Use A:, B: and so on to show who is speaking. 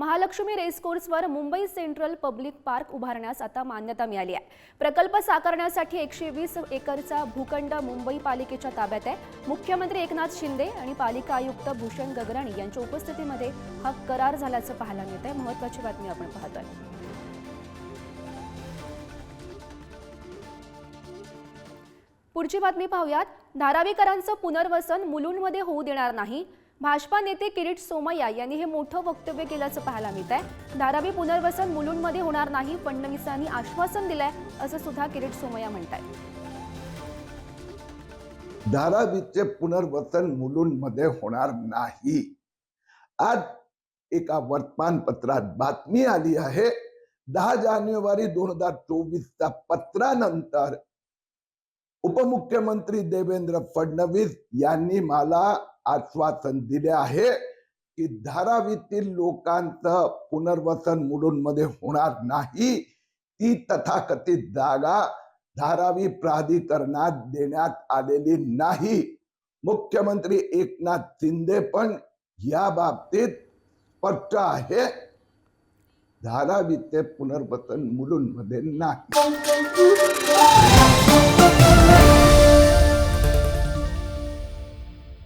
A: महालक्ष्मी रेसकोर्सवर Mumbai central public park उभारण्यास आता मान्यता मिळाली आहे. प्रकल्प साकारण्यासाठी एकशे वीस एकरचा भूखंड मुंबई पालिकेच्या ताब्यात आहे. मुख्यमंत्री एकनाथ शिंदे आणि पालिका आयुक्त भूषण गगराणी यांच्या उपस्थितीमध्ये हा करार झाल्याचं पाहायला मिळत आहे. महत्वाची बातमी आपण पाहतोय. पुढची बातमी पाहूयात. धारावीकरांचं पुनर्वसन मुलुंडमध्ये होऊ देणार नाही. भाजपा नेते किरीट सोमय्या यांनी हे मोठं वक्तव्य केल्याचं पाहायला मिळत आहे धारावी पुनर्वसन मुलुंडमध्ये होणार नाही फडणवीसांनी आश्वासन दिलंय असं सुद्धा किरीट सोमय्या म्हणतायत.
B: धारावीचे पुनर्वसन मुलुंडमध्ये होणार नाही. आज एका वर्तमानपत्रात बातमी आली आहे दहा जानेवारी दोन हजार चोवीसच्या पत्रानंतर उपमुख्यमंत्री देवेंद्र फडणवीस यांनी मला आश्वासन दिले आहे की धारावीतील लोकांचं पुनर्वसन मुलुंडमध्ये होणार नाही. ती तथाकथित जागा धारावी प्राधिकरणात देण्यात आलेली नाही. मुख्यमंत्री एकनाथ शिंदे पण या बाबतीत स्पष्ट आहे. धारावीचे पुनर्वसन मुलुंडमध्ये नाही.